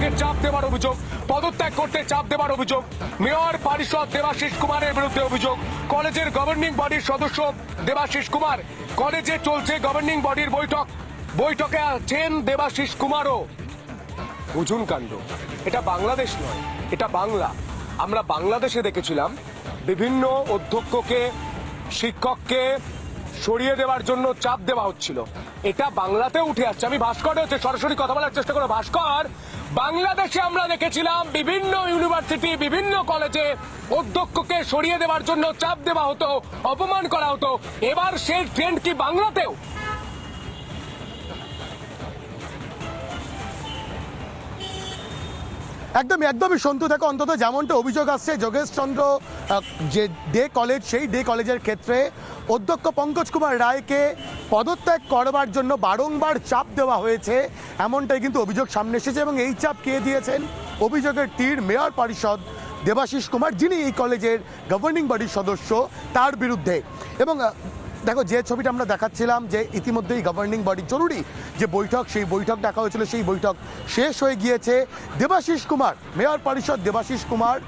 অভিযোগে চাপ দেওয়ার অভিযোগ, পদত্যাগ করতে চাপ দেওয়ার অভিযোগ, মেয়র পারিষদ দেবাশিস কুমারের বিরুদ্ধে অভিযোগ, কলেজের গভর্নিং বডির সদস্য দেবাশিস কুমার, কলেজে চলছে গভর্নিং বডির বৈঠক। বৈঠকে আছেন দেবাশিস কুমারও। বুঝুন কাণ্ড, এটা বাংলাদেশ নয়, এটা বাংলা। আমরা বাংলাদেশে দেখেছিলাম বিভিন্ন অধ্যক্ষকে, শিক্ষককে সরিয়ে দেওয়ার জন্য চাপ দেওয়া হচ্ছিল। এটা বাংলাতে উঠে আসছে। আমি ভাস্কর হচ্ছে, সরাসরি কথা বলার চেষ্টা করো ভাস্কর, বাংলাদেশে আমরা দেখেছিলাম বিভিন্ন ইউনিভার্সিটি বিভিন্ন কলেজে অধ্যক্ষকে সরিয়ে দেওয়ার জন্য চাপ দেওয়া হতো, অপমান করা হতো। এবার সেই ট্রেন্ড কি বাংলাতেও? একদমই একদমই সন্তু থেকে অন্তত যেমনটা অভিযোগ আসছে যোগেশ চন্দ্র যে ডে কলেজ সেই ডে কলেজের ক্ষেত্রে অধ্যক্ষ পঙ্কজ কুমার রায়কে পদত্যাগ করবার জন্য বারংবার চাপ দেওয়া হয়েছে। এমনটাই কিন্তু অভিযোগ সামনে এসেছে এবং এই চাপ কে দিয়েছেন? অভিযোগের তীর মেয়র পরিষদ দেবাশিস কুমার, যিনি এই কলেজের গভর্নিং বডির সদস্য, তার বিরুদ্ধে। এবং দেখো, যে ছবিটা আমরা দেখাচ্ছিলাম যে ইতিমধ্যেই গভর্নিং বডি জরুরি যে বৈঠক, সেই বৈঠক ডাকা হয়েছিল, সেই বৈঠক শেষ হয়ে গিয়েছে। দেবাশিস কুমার, মেয়র পরিষদ দেবাশিস কুমার,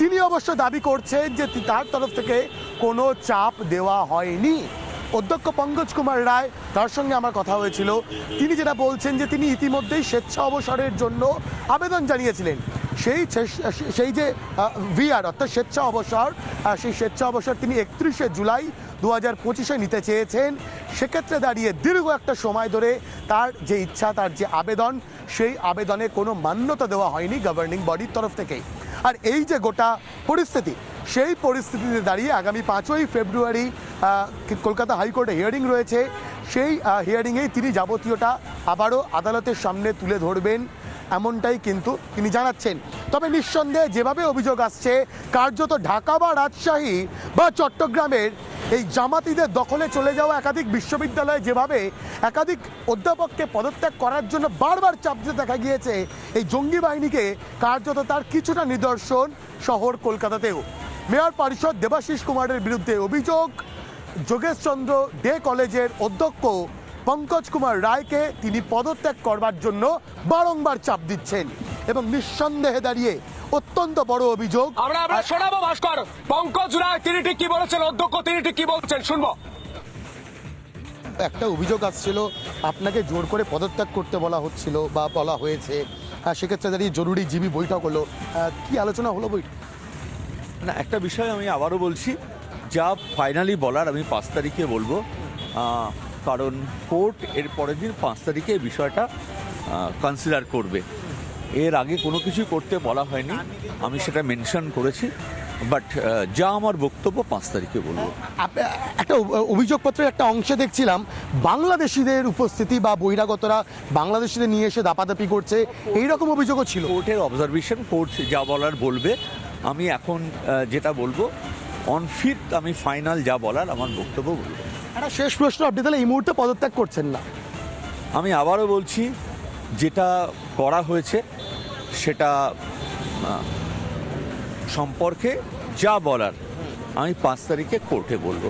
তিনি অবশ্য দাবি করছেন যে তার তরফ থেকে কোনো চাপ দেওয়া হয়নি। অধ্যক্ষ পঙ্কজ কুমার রায়, তার সঙ্গে আমার কথা হয়েছিল। তিনি যেটা বলছেন যে তিনি ইতিমধ্যেই স্বেচ্ছা অবসরের জন্য আবেদন জানিয়েছিলেন। সেই সেই যে ভিআর অর্থাৎ স্বেচ্ছা অবসর সেই স্বেচ্ছা অবসর তিনি একত্রিশে জুলাই দু হাজার পঁচিশে নিতে চেয়েছেন। সেক্ষেত্রে দাঁড়িয়ে দীর্ঘ একটা সময় ধরে তার যে ইচ্ছা, তার যে আবেদন, সেই আবেদনে কোনো মান্যতা দেওয়া হয়নি গভর্নিং বডির তরফ থেকে আর এই যে গোটা পরিস্থিতি সেই পরিস্থিতিতে দাঁড়িয়ে আগামী পাঁচই ফেব্রুয়ারি কলকাতা হাইকোর্টে হিয়ারিং রয়েছে। সেই হিয়ারিংয়েই তিনি যাবতীয়টা আবারও আদালতের সামনে তুলে ধরবেন, এমনটাই কিন্তু তিনি জানাচ্ছেন। তবে নিঃসন্দেহে যেভাবে অভিযোগ আসছে, কার্যত ঢাকা বা রাজশাহী বা চট্টগ্রামের এই জামাতিদের দখলে চলে যাওয়া একাধিক বিশ্ববিদ্যালয়ে যেভাবে একাধিক অধ্যাপককে পদত্যাগ করার জন্য বারবার চাপ দিতে দেখা গিয়েছে, এই জঙ্গি বাহিনীকে কার্যত তার কিছুটা নিদর্শন শহর কলকাতাতেও। মেয়র পরিষদ দেবাশিস কুমারের বিরুদ্ধে অভিযোগ। যোগেশ চন্দ্র ডে কলেজের অধ্যক্ষ পঙ্কজ কুমার রায়কে তিনি পদত্যাগ করবার জন্য বারংবার চাপ দিচ্ছেন এবং নিঃসন্দেহে দাঁড়িয়ে অত্যন্ত বড় অভিযোগ। আমরা আমরা শোনাবো ভাস্কর। পঙ্কজ রায় তিনি ঠিক কি বলেছেন? অধ্যক্ষ তিনি ঠিক কি বলছেন? শুনব। একটা অভিযোগ আসছিল আপনাকে জোর করে পদত্যাগ করতে বলা হচ্ছিল বা বলা হয়েছে। সেক্ষেত্রে দাঁড়িয়ে জরুরি জিবি বৈঠক হলো। কি আলোচনা হলো বৈঠক? না একটা বিষয় আমি আবারও বলছি যা ফাইনালি বলার আমি পাঁচ তারিখে বলব। কারণ কোর্ট এর পরের দিন পাঁচ তারিখে বিষয়টা কনসিডার করবে। এর আগে কোনো কিছু করতে বলা হয়নি আমি সেটা মেনশন করেছি বাট যা আমার বক্তব্য পাঁচ তারিখে বলব। একটা অভিযোগপত্রের একটা অংশে দেখছিলাম বাংলাদেশিদের উপস্থিতি বা বহিরাগতরা বাংলাদেশিদের নিয়ে এসে দাপাদাপি করছে এইরকম অভিযোগও ছিল। কোর্টের অবজারভেশন কোর্ট যা বলার বলবে আমি এখন যেটা বলব অন ফিফথ আমি ফাইনাল যা বলার আমার বক্তব্য বলব। একটা শেষ প্রশ্ন আপনি তাহলে এই মুহূর্তে পদত্যাগ করছেন না। আমি আবারও বলছি যেটা করা হয়েছে সেটা সম্পর্কে যা বলার আমি পাঁচ তারিখে কোর্টে বলব।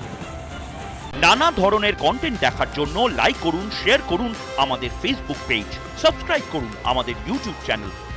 নানা ধরনের কন্টেন্ট দেখার জন্য লাইক করুন শেয়ার করুন আমাদের ফেসবুক পেজ সাবস্ক্রাইব করুন আমাদের ইউটিউব চ্যানেল